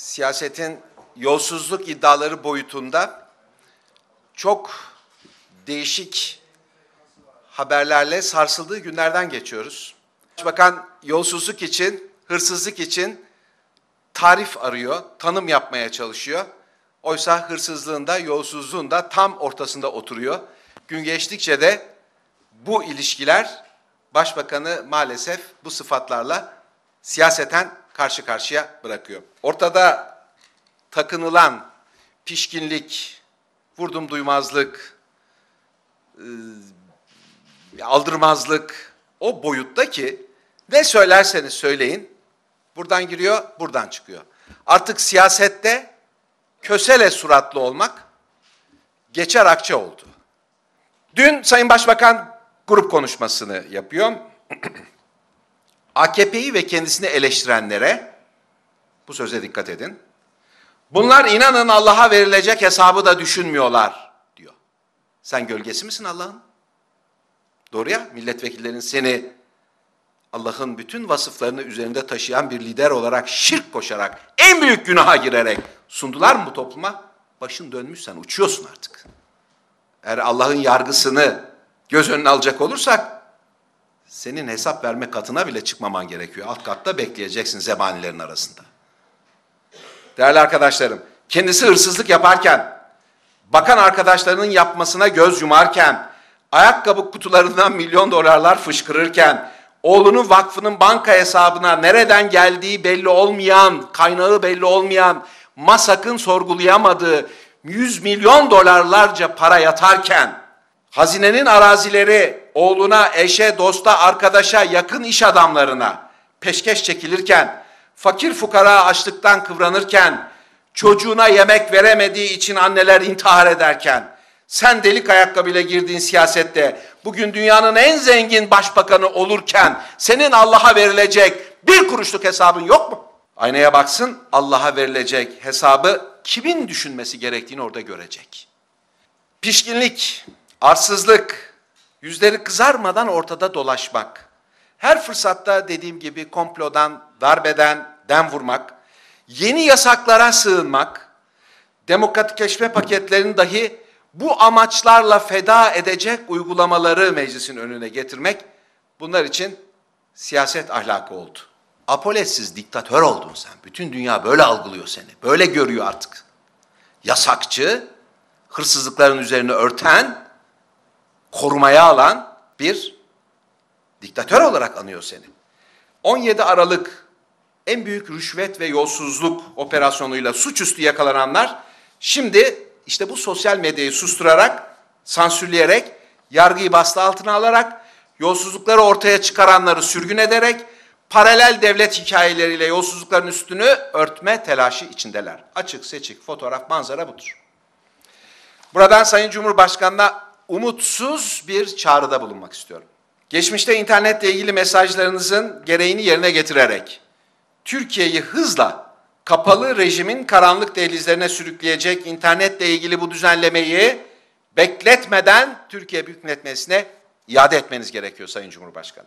siyasetin yolsuzluk iddiaları boyutunda çok değişik haberlerle sarsıldığı günlerden geçiyoruz. Başbakan yolsuzluk için, hırsızlık için tarif arıyor, tanım yapmaya çalışıyor. Oysa hırsızlığın da yolsuzluğun da tam ortasında oturuyor. Gün geçtikçe de bu ilişkiler başbakanı maalesef bu sıfatlarla siyaseten karşı karşıya bırakıyor. Ortada takınılan pişkinlik, vurdum duymazlık, e, aldırmazlık o boyutta ki ne söylerseniz söyleyin buradan giriyor, buradan çıkıyor. Artık siyasette kösele suratlı olmak geçer akçe oldu. Dün Sayın Başbakan grup konuşmasını yapıyor. AKP'yi ve kendisini eleştirenlere, bu söze dikkat edin, bunlar inanın Allah'a verilecek hesabı da düşünmüyorlar diyor. Sen gölgesi misin Allah'ın? Doğru ya, milletvekillerin seni Allah'ın bütün vasıflarını üzerinde taşıyan bir lider olarak şirk koşarak, en büyük günaha girerek sundular mı bu topluma? Başın dönmüş sen uçuyorsun artık. Eğer Allah'ın yargısını göz önüne alacak olursak senin hesap verme katına bile çıkmaman gerekiyor. Alt katta bekleyeceksin zebanilerin arasında. Değerli arkadaşlarım, kendisi hırsızlık yaparken, bakan arkadaşlarının yapmasına göz yumarken, ayakkabı kutularından milyon dolarlar fışkırırken, oğlunun vakfının banka hesabına nereden geldiği belli olmayan, kaynağı belli olmayan, MASAK'ın sorgulayamadığı 100 milyon dolarlarca para yatarken, hazinenin arazileri oğluna, eşe, dosta, arkadaşa, yakın iş adamlarına peşkeş çekilirken, fakir fukara açlıktan kıvranırken, çocuğuna yemek veremediği için anneler intihar ederken, sen delik ayakkabıyla girdiğin siyasette, bugün dünyanın en zengin başbakanı olurken, senin Allah'a verilecek bir kuruşluk hesabın yok mu? Aynaya baksın, Allah'a verilecek hesabı kimin düşünmesi gerektiğini orada görecek. Pişkinlik, arsızlık, yüzleri kızarmadan ortada dolaşmak, her fırsatta dediğim gibi komplodan, darbeden, dem vurmak, yeni yasaklara sığınmak, demokratikleşme paketlerini dahi bu amaçlarla feda edecek uygulamaları meclisin önüne getirmek, bunlar için siyaset ahlakı oldu. Apoletsiz diktatör oldun sen. Bütün dünya böyle algılıyor seni. Böyle görüyor artık. Yasakçı, hırsızlıkların üzerine örten, korumaya alan bir diktatör olarak anıyor seni. 17 Aralık en büyük rüşvet ve yolsuzluk operasyonuyla suçüstü yakalananlar şimdi işte bu sosyal medyayı susturarak, sansürleyerek, yargıyı bastı altına alarak, yolsuzlukları ortaya çıkaranları sürgün ederek, paralel devlet hikayeleriyle yolsuzlukların üstünü örtme telaşı içindeler. Açık seçik fotoğraf manzara budur. Buradan Sayın Cumhurbaşkanı'na umutsuz bir çağrıda bulunmak istiyorum. Geçmişte internetle ilgili mesajlarınızın gereğini yerine getirerek Türkiye'yi hızla kapalı rejimin karanlık dehlizlerine sürükleyecek internetle ilgili bu düzenlemeyi bekletmeden Türkiye Büyük Millet Meclisi'ne iade etmeniz gerekiyor Sayın Cumhurbaşkanı.